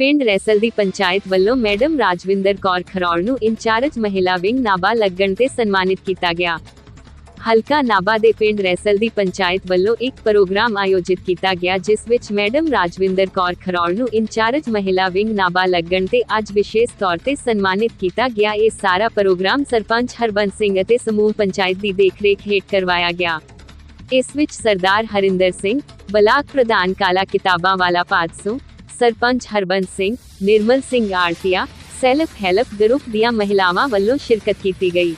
ਪਿੰਡ ਰੈਸਲ ਦੀ ਪੰਚਾਇਤ ਵੱਲੋਂ ਮੈਡਮ ਰਾਜਵਿੰਦਰ ਕੌਰ ਖਰੌੜ ਨੂੰ ਇੰਚਾਰਜ ਮਹਿਲਾ ਵਿੰਗ ਨਾਭਾ ਲੱਗਣ ਤੇ ਸਨਮਾਨਿਤ ਕੀਤਾ ਗਿਆ। ਹਲਕਾ ਨਾਭਾ ਦੇ ਪਿੰਡ ਰੈਸਲ ਦੀ ਪੰਚਾਇਤ ਵੱਲੋਂ ਇੱਕ ਪ੍ਰੋਗਰਾਮ ਆਯੋਜਿਤ ਕੀਤਾ ਗਿਆ, ਜਿਸ ਵਿੱਚ ਮੈਡਮ ਰਾਜਵਿੰਦਰ ਕੌਰ ਖਰੌੜ ਨੂੰ ਇੰਚਾਰਜ ਮਹਿਲਾ ਵਿੰਗ ਨਾਭਾ ਲੱਗਣ ਤੇ ਅੱਜ ਵਿਸ਼ੇਸ਼ ਤੌਰ ਤੇ ਸਨਮਾਨਿਤ ਕੀਤਾ ਗਿਆ। ਇਹ ਸਾਰਾ ਪ੍ਰੋਗਰਾਮ ਸਰਪੰਚ ਹਰਬੰਸ ਸਿੰਘ ਅਤੇ ਸਮੂਹ ਪੰਚਾਇਤ ਦੀ ਦੇਖਰੇਖ ਹੇਠ ਕਰਵਾਇਆ ਗਿਆ। ਇਸ ਵਿੱਚ ਸਰਦਾਰ ਹਰਿੰਦਰ ਸਿੰਘ, ਬਲਾਕ ਪ੍ਰਧਾਨ ਕਾਲਾ ਕਿਤਾਬਾਂ ਵਾਲਾ ਪਾਦਸੂ ਸਰਪੰਚ ਹਰਬੰਸ ਸਿੰਘ, ਨਿਰਮਲ ਸਿੰਘ ਆਰਤੀਆ ਸੈਲਫ ਹੈਲਪ ਗਰੁੱਪ ਦੀਆਂ ਮਹਿਲਾਵਾਂ ਵੱਲੋਂ ਸ਼ਿਰਕਤ ਕੀਤੀ ਗਈ।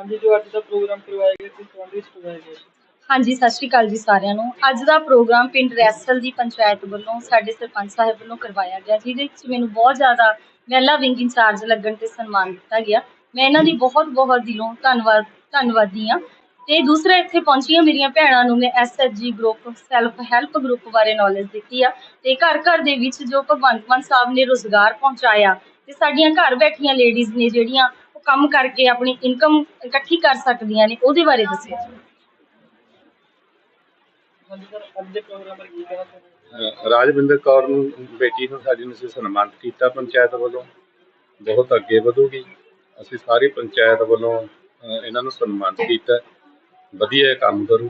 ਹਾਂਜੀ, ਜੋ ਅੱਜ ਦਾ ਪ੍ਰੋਗਰਾਮ ਕਰਵਾਇਆ ਗਿਆ ਸੀ ਸੰਬੰਧ ਕਰਵਾਇਆ ਗਿਆ ਸੀ ਹਾਂਜੀ, ਸਤਿ ਸ਼੍ਰੀ ਅਕਾਲ ਜੀ ਸਾਰਿਆਂ ਨੂੰ। ਅੱਜ ਦਾ ਪ੍ਰੋਗਰਾਮ ਪਿੰਡ ਰੈਸਲ ਦੀ ਪੰਚਾਇਤ ਵੱਲੋਂ ਸਾਡੇ ਸਰਪੰਚ ਸਾਹਿਬ ਵੱਲੋਂ ਕਰਵਾਇਆ ਗਿਆ, ਜਿਹਦੇ ਵਿੱਚ ਮੈਨੂੰ ਬਹੁਤ ਜ਼ਿਆਦਾ ਮਹਿਲਾ ਵਿੰਗ ਇੰਚਾਰਜ ਲੱਗਣ ਤੇ ਸਨਮਾਨ ਦਿੱਤਾ ਗਿਆ। ਮੈਂ ਇਹਨਾਂ ਦੀ ਬਹੁਤ ਬਹੁਤ ਦਿਲੋਂ ਧੰਨਵਾਦ, ਧੰਨਵਾਦੀ ਹਾਂ। ਤੇ ਦੂਸਰਾ, ਇੱਥੇ ਪਹੁੰਚੀਆਂ ਮੇਰੀਆਂ ਭੈਣਾਂ ਨੂੰ ਮੈਂ SHG group self help group ਬਾਰੇ ਨੌਲੇਜ ਦਿੱਤੀ ਆ। ਤੇ ਘਰ ਘਰ ਦੇ ਵਿੱਚ ਜੋ ਭਗਵੰਤ ਮਾਨ ਸਾਹਿਬ ਨੇ ਰੋਜ਼ਗਾਰ ਪਹੁੰਚਾਇਆ, ਤੇ ਸਾਡੀਆਂ ਘਰ ਬੈਠੀਆਂ ਲੇਡੀਜ਼ ਨੇ ਜਿਹੜੀਆਂ ਕੰਮ ਕਰਕੇ ਆਪਣੀ ਇਨਕਮ ਇਕੱਠੀ ਕਰ ਸਕਦੀਆਂ ਨੇ ਉਹਦੇ ਬਾਰੇ ਦੱਸਿਆ ਰਾਜਵਿੰਦਰ ਕੌਰ ਨੂੰ ਬੇਟੀ ਨੂੰ ਸਾਡੀ ਨੂੰ ਸਨਮਾਨਿਤ ਕੀਤਾ ਪੰਚਾਇਤ ਵੱਲੋਂ। ਬਹੁਤ ਅੱਗੇ ਵਧੂਗੀ। ਅਸੀਂ ਸਾਰੀ ਪੰਚਾਇਤ ਵੱਲੋਂ ਇਹਨਾਂ ਨੂੰ ਸਨਮਾਨਿਤ ਕੀਤਾ। ਵਧੀਆ ਕੰਮ ਕਰੂ।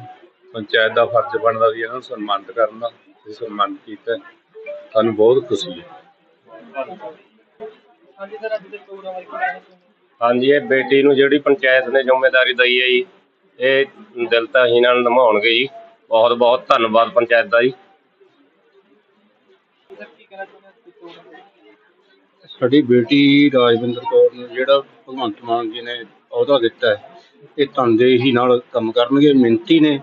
ਪੰਚਾਇਤ ਦਾ ਫਰਜ਼ ਬਣਦਾ ਵੀ ਇਹਨਾਂ ਨੂੰ ਸਨਮਾਨਿਤ ਕਰਨ ਦਾ ਅਸੀਂ ਸਨਮਾਨਿਤ ਕੀਤਾ। ਸਾਨੂੰ ਬਹੁਤ ਖੁਸ਼ੀ ਹੈ। ਹਾਂਜੀ ਸਰ ਅੱਜ ਦੇ ਪ੍ਰੋਗਰਾਮ ਬਾਰੇ? ਹਾਂਜੀ, ਇਹ ਬੇਟੀ ਨੂੰ ਜਿਹੜੀ ਪੰਚਾਇਤ ਨੇ ਜ਼ਿੰਮੇਵਾਰੀ ਦਈ ਹੈ ਜੀ, ਇਹ ਦਿਲ ਤਾਂ ਹੀ ਨਾਲ ਨਿਭਾਉਣਗੇ ਜੀ। ਬਹੁਤ ਬਹੁਤ ਧੰਨਵਾਦ ਪੰਚਾਇਤ ਦਾ ਜੀ। ਸਾਡੀ ਬੇਟੀ ਰਾਜਵਿੰਦਰ ਕੌਰ ਨੂੰ ਜਿਹੜਾ ਭਗਵੰਤ ਮਾਨ ਜੀ ਨੇ ਅਹੁਦਾ ਦਿੱਤਾ ਹੈ, ਇਹ ਤਨਦੇਹੀ ਨਾਲ ਕੰਮ ਕਰਨਗੇ, ਮਿਹਨਤੀ ਨੇ।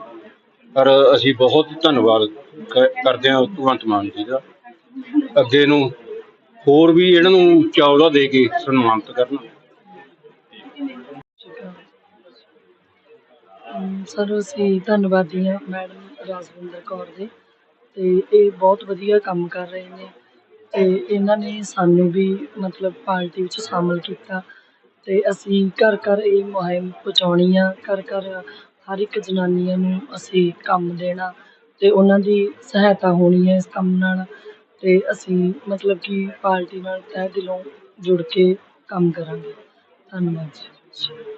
ਪਰ ਅਸੀਂ ਬਹੁਤ ਧੰਨਵਾਦ ਕ- ਕਰਦੇ ਹਾਂ ਭਗਵੰਤ ਮਾਨ ਜੀ ਦਾ। ਅੱਗੇ ਨੂੰ ਹੋਰ ਵੀ ਇਹਨਾਂ ਨੂੰ ਉੱਚਾ ਅਹੁਦਾ ਦੇ ਕੇ ਸਨਮਾਨਿਤ ਕਰਨ। ਸਰ, ਅਸੀਂ ਧੰਨਵਾਦੀ ਹਾਂ ਮੈਡਮ ਰਾਜਵਿੰਦਰ ਕੌਰ ਦੇ ਅਤੇ ਇਹ ਬਹੁਤ ਵਧੀਆ ਕੰਮ ਕਰ ਰਹੇ ਨੇ ਅਤੇ ਇਹਨਾਂ ਨੇ ਸਾਨੂੰ ਵੀ ਮਤਲਬ ਪਾਰਟੀ ਵਿੱਚ ਸ਼ਾਮਿਲ ਕੀਤਾ ਅਤੇ ਅਸੀਂ ਘਰ ਘਰ ਇਹ ਮੁਹਿੰਮ ਪਹੁੰਚਾਉਣੀ ਆ, ਘਰ ਘਰ ਹਰ ਇੱਕ ਜਨਾਨੀਆਂ ਨੂੰ ਅਸੀਂ ਕੰਮ ਦੇਣਾ ਅਤੇ ਉਹਨਾਂ ਦੀ ਸਹਾਇਤਾ ਹੋਣੀ ਹੈ ਇਸ ਕੰਮ ਨਾਲ ਅਤੇ ਅਸੀਂ ਮਤਲਬ ਕਿ ਪਾਰਟੀ ਨਾਲ ਤਹਿ ਦਿਲੋਂ ਜੁੜ ਕੇ ਕੰਮ ਕਰਾਂਗੇ। ਧੰਨਵਾਦ ਜੀ।